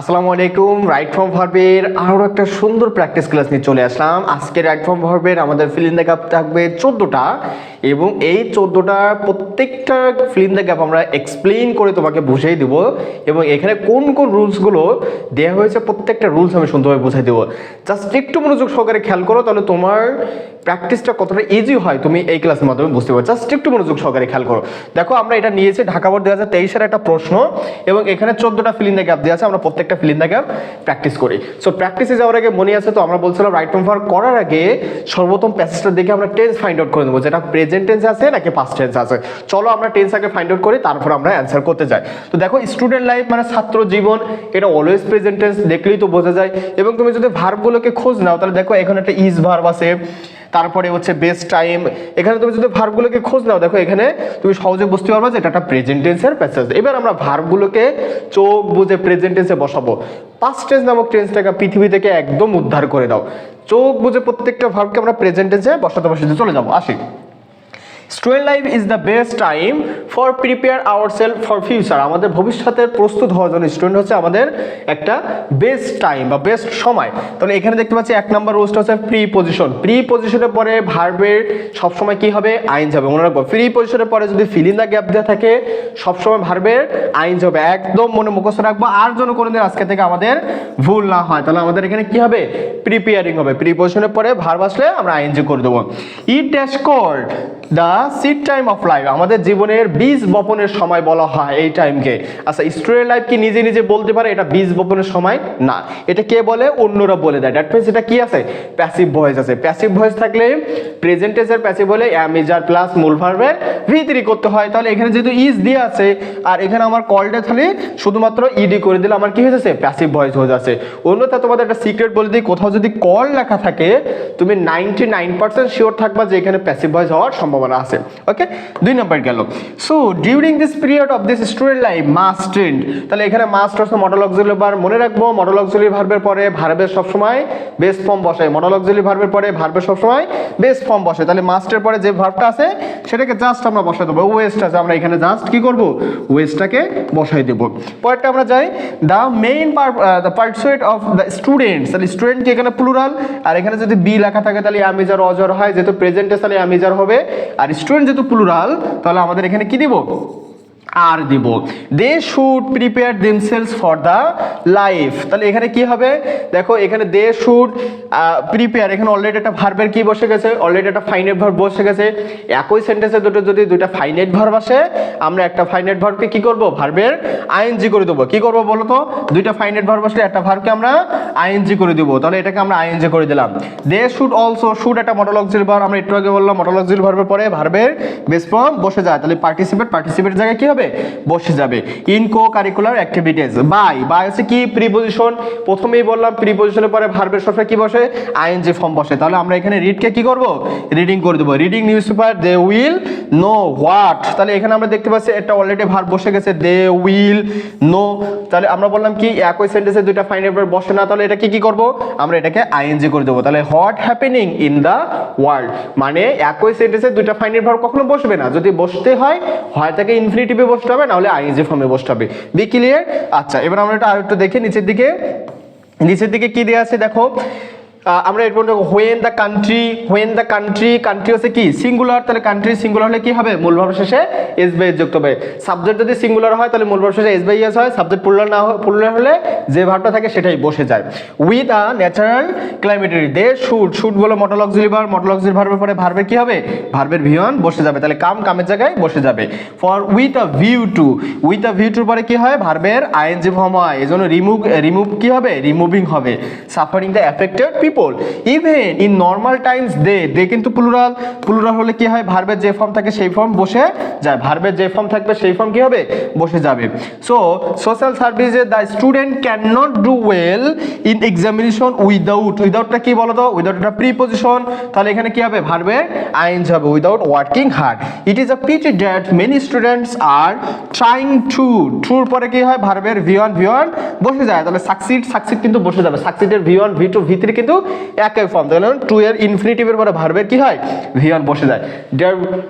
আসসালামু আলাইকুম right from ভার্বের আরও একটা সুন্দর প্র্যাকটিস ক্লাস নিয়ে চলে আসলাম। আজকে রাইট ফ্রম ভার্বের আমাদের ফিল ইন দ্য গ্যাপ থাকবে চোদ্দোটা এবং এই চোদ্দোটা প্রত্যেকটা ফিল ইন দ্য গ্যাপ আমরা এক্সপ্লেইন করে তোমাকে বুঝিয়ে দিব এবং এখানে কোন কোন রুলসগুলো দেওয়া হয়েছে প্রত্যেকটা রুলস আমি সুন্দরভাবে বুঝাই দেবো। জাস্ট একটু মনোযোগ সহকারে খেয়াল করো, তাহলে তোমার প্র্যাকটিসটা কতটা ইজি হয় তুমি এই ক্লাসের মাধ্যমে বুঝতে পারো। জাস্ট একটু মনোযোগ সহকারে খেয়াল করো। দেখো, আমরা এটা নিয়েছি ঢাকা বোর্ড দু হাজার তেইশের একটা প্রশ্ন এবং এখানে চোদ্দোটা ফিল ইন দ্য গ্যাপ দেওয়া আছে, আমরা প্রত্যেকটা fill in the gap practice করি। সো প্র্যাকটিসে যাওয়ার আগে মনে আছে তো, আমরা বলছিলাম রাইট ফর্ম করার আগে সর্বপ্রথম প্যাসেজটা দেখে আমরা টেন্স ফাইন্ড আউট করে দেবো যেটা প্রেজেন্ট টেন্স আছে নাকি পাস্ট টেন্স আছে। চলো আমরা টেন্স আগে ফাইন্ড আউট করি, তারপর আমরা অ্যান্সার করতে যাই। তো দেখো স্টুডেন্ট লাইফ মানে ছাত্র জীবন, এটা অলওয়েজ প্রেজেন্ট টেন্স দেখলেই তো বোঝা যায়। এবং তুমি যদি ভার্বগুলোকে খোঁজ নাও, তাহলে দেখো, এখানে একটা ইজ ভার্ব আছে। তারপরে হচ্ছে বেস্ট টাইম এখানে তুমি যদি ভার্বগুলোকে খোঁজ নাও। দেখো এখানে তুমি সহজে বুঝতে পারবে যে এটা একটা প্রেজেন্ট প্যাসেজ এবার আমরা ভার্বগুলোকে চোখ বুঝে প্রেজেন্ট টেন্সে বসাবো। পাস্ট টেন্স নামক টেন্সটাকে পৃথিবী থেকে একদম উদ্ধার করে দাও। চোখ বুঝে প্রত্যেকটা ভার্বকে আমরা প্রেজেন্ট টেন্সে বসাতে বসাতে চলে যাব। আসি। Student life is the best time for prepare our self for future আমাদের ভবিষ্যতের প্রস্তুত হওয়ার জন্য স্টুডেন্ট হচ্ছে আমাদের একটা বেস্ট টাইম বা বেস্ট সময়। তাহলে এখানে দেখতে পাচ্ছি এক নম্বর রোজটা হচ্ছে প্রি পজিশন প্রি পজিশনের পরে ভার্বের সবসময় কি হবে? আইন যাবে মনে রাখব প্রি পজিশনের পরে যদি ফিল গ্যাপ দেওয়া থাকে, সবসময় ভার্বের আইন যাবে একদম মনে মুখস্থ রাখব, আর যেন কোনোদিন আজকে থেকে আমাদের ভুল না হয়। তাহলে আমাদের এখানে কি হবে? প্রিপেয়ারিং হবে। প্রি পজিশনের পরে ভার্ব আসলে আমরা আইন আইনজি করে দেবো। It dash called the seed time of life আমাদের জীবনের বীজ বপনের সময় বলা হয় এই টাইমকে আচ্ছা স্টুডেন্ট লাইফ কি নিজে নিজে বলতে পারে? এটা বীজ বপনের সময় না। এটা কে বলে? অন্যরা বলে দেয়। দ্যাট মিনস এটা কি আছে? প্যাসিভ ভয়েস আছে। প্যাসিভ ভয়েস থাকলে প্রেজেন্টেন্সের প্যাসিভ হলে অ্যামিজার প্লাস মূল ভার্বের ভিতরি করতে হয়। তাহলে এখানে যেহেতু ইজ দিয়ে আছে, আর এখানে আমার কলটা খালি শুধুমাত্র ইডি করে দিলে আমার কি হয়ে যাচ্ছে? প্যাসিভ ভয়েস হয়ে যাচ্ছে। অন্যথা তোমাদের একটা সিক্রেট বলে দিই। কোথাও যদি কল লেখা থাকে, তুমি নাইনটি নাইন পার্সেন্ট শিওর থাকবা যে এখানে প্যাসিভ ভয়েস হওয়ার সম্ভাবনা আছে ওকে দুই নম্বর গেল। So during this period of this student life must trend তাহলে এখানে মাস্ট হচ্ছে মডেল অক্সিলি বার মনে রাখব মডেল অক্সিলি ভার্বের পরে ভার্বের সবসময় বেস ফর্ম বসে মডেল অক্সিলি ভার্বের পরে ভার্বের সবসময় বেস ফর্ম বসে তাহলে মাস্টের পরে যে ভার্বটা আছে, সেটাকে জাস্ট আমরা বসাই দেবো। ওয়েস্ট আছে, আমরা এখানে জাস্ট কি করব? ওয়েস্টটাকে বসাই দেব। পরেরটা আমরা যাই the main the pursuit of the students তাহলে স্টুডেন্ট কি এখানে প্লুরাল আর এখানে যদি বি লেখা থাকে, তাহলে আমিজার অজর হয়। যেহেতু প্রেজেন্টে তাহলে আমিজার হবে আর স্টুডেন্ট যেহেতু প্লুরাল তাহলে আমাদের এখানে কি দিব? আর দিব। They should prepare themselves for the life তাহলে এখানে কি হবে? দেখো, এখানে দে শুড প্রিপেয়ার এখানে অলরেডি একটা ভার্বের কি বসে গেছে? অলরেডি একটা ফাইনেট ভার্ব বসে গেছে। একই সেন্টেন্সে দুটো যদি দুইটা ফাইনেট ভার্ব আসে, আমরা একটা ফাইনেট ভার্বকে কি করব? ভার্বের আইএনজি করে দেবো। কি করব বলো তো? দুইটা ফাইনেট ভার্ব আসলে একটা ভার্বকে আমরা আইএনজি করে দেবো। তাহলে এটাকে আমরা আইএনজি করে দিলাম। দে শুড অলসো শুড একটা মডেল অক্সিল ভার্ব আমরা একটু আগে বললাম মডেল অক্সিল ভার্বের পরে ভার্বের বেস ফর্ম বসে যায়। তাহলে পার্টিসিপেট পার্টিসিপেট জায়গায় কি হবে? বসে যাবে। In co curricular activities by by হচ্ছে কি? প্রিপোজিশন প্রথমেই বললাম প্রিপোজিশনের পরে ভার্বের সবসময় কি বসে? আইএনজি ফর্ম বসে। তাহলে আমরা এখানে রিডকে কি করব? রিডিং করে দেবো। Reading newspaper they will know what তাহলে এখানে আমরা দেখতে পাচ্ছি, একটা অলরেডি ভার্ব বসে গেছে দে উইল নো তাহলে আমরা বললাম কি, একই সেন্টেন্সে দুইটা ফাইনাল ভার্ব বসে না, তাহলে এটা কি কি করব? আমরা এটাকে আইএনজি করে দেবো। তাহলে what happening in the world মানে একই সেন্টেন্সে দুইটা ফাইনাল ভার্ব কখনো বসবে না। যদি বসতে হয় হয় তাকে ইনফিনিটিভে বসতে হবে, নাহলে আইএনজি ফর্মে বসতে হবে। বি ক্লিয়ার আচ্ছা এবার আমরা এটা আরেকটু দেখি, নিচের দিকে। নিচের দিকে কি দেওয়া আছে? দেখো আমরা এরপর when the country when the country country হচ্ছে কি? সিঙ্গুলার তাহলে কান্ট্রি সিঙ্গুলার হলে কি হবে? মূল ভাব শেষে এস বাই যুক্ত হবে। সাবজেক্ট যদি সিঙ্গুলার হয়, তাহলে মূল ভাব শেষে এস বাই এস হয়। সাবজেক্ট পুলার না পুরুলার হলে যে ভাবটা থাকে সেটাই বসে যায়। With a natural calamity they should should বলে modal auxiliary verb modal auxiliary ভার্বের পরে ভার্বের কি হবে? ভার্বের ভিওয়ান বসে যাবে। তাহলে কাম কামের জায়গায় বসে যাবে। For with a view to with a view টুর পরে কি হয়? ভার্বের আইএনজি ফর্ম হয়। এই জন্য রিমুভ রিমুভ কি হবে? রিমুভিং হবে। Suffering the affected people even in normal times they they কিন্তু প্লুরাল প্লুরাল হলে কি হয়? ভার্বের যে ফর্ম থাকে, সেই ফর্ম বসে যায়। ভার্বের যে ফর্ম থাকবে, সেই ফর্ম কি হবে? বসে যাবে। সো সোশ্যাল সার্ভিসে the student can not do well in examination without উইদাউটটা কি বলতো? তো উইদাউট একটা প্রিপোজিশন তাহলে এখানে কি হবে? ভার্বের আইনস হবে without working hard it is a pity that many students are trying to ট্রুর পরে কি হয়? ভার্বের ভি ওয়ান ভি ওয়ান বসে যায়। তাহলে সাকসিড সাকসিড কিন্তু বসে যাবে। সাকসিডের V one V two V three কিন্তু একই ফর্ম তাহলে টু এর ইনফিনিটিভের পরে ভার্বের কি হয়? ভি ওয়ান বসে যায়। There-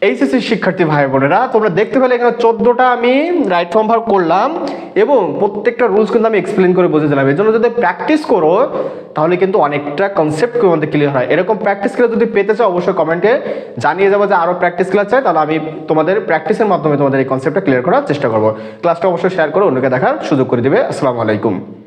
এইচএসসি শিক্ষার্থী ভাই বোনেরা, তোমরা দেখতে পেলে এখানে চোদ্দটা আমি রাইট ফর্ম ভার করলাম এবং প্রত্যেকটা রুলস কিন্তু আমি এক্সপ্লেন করে বুঝে দিলাম। এর জন্য যদি প্র্যাকটিস করো, তাহলে কিন্তু অনেকটা কনসেপ্ট মধ্যে ক্লিয়ার হয়। এরকম প্র্যাকটিস ক্লাস যদি পেতে চাও, অবশ্যই কমেন্টে জানিয়ে যাব যে আরও প্র্যাকটিস ক্লাস চাই তাহলে আমি তোমাদের প্র্যাকটিসের মাধ্যমে তোমাদের এই কনসেপ্টটা ক্লিয়ার করার চেষ্টা করব। ক্লাসটা অবশ্যই শেয়ার করে অন্যকে দেখার সুযোগ করে দিবে। আসসালামু আলাইকুম।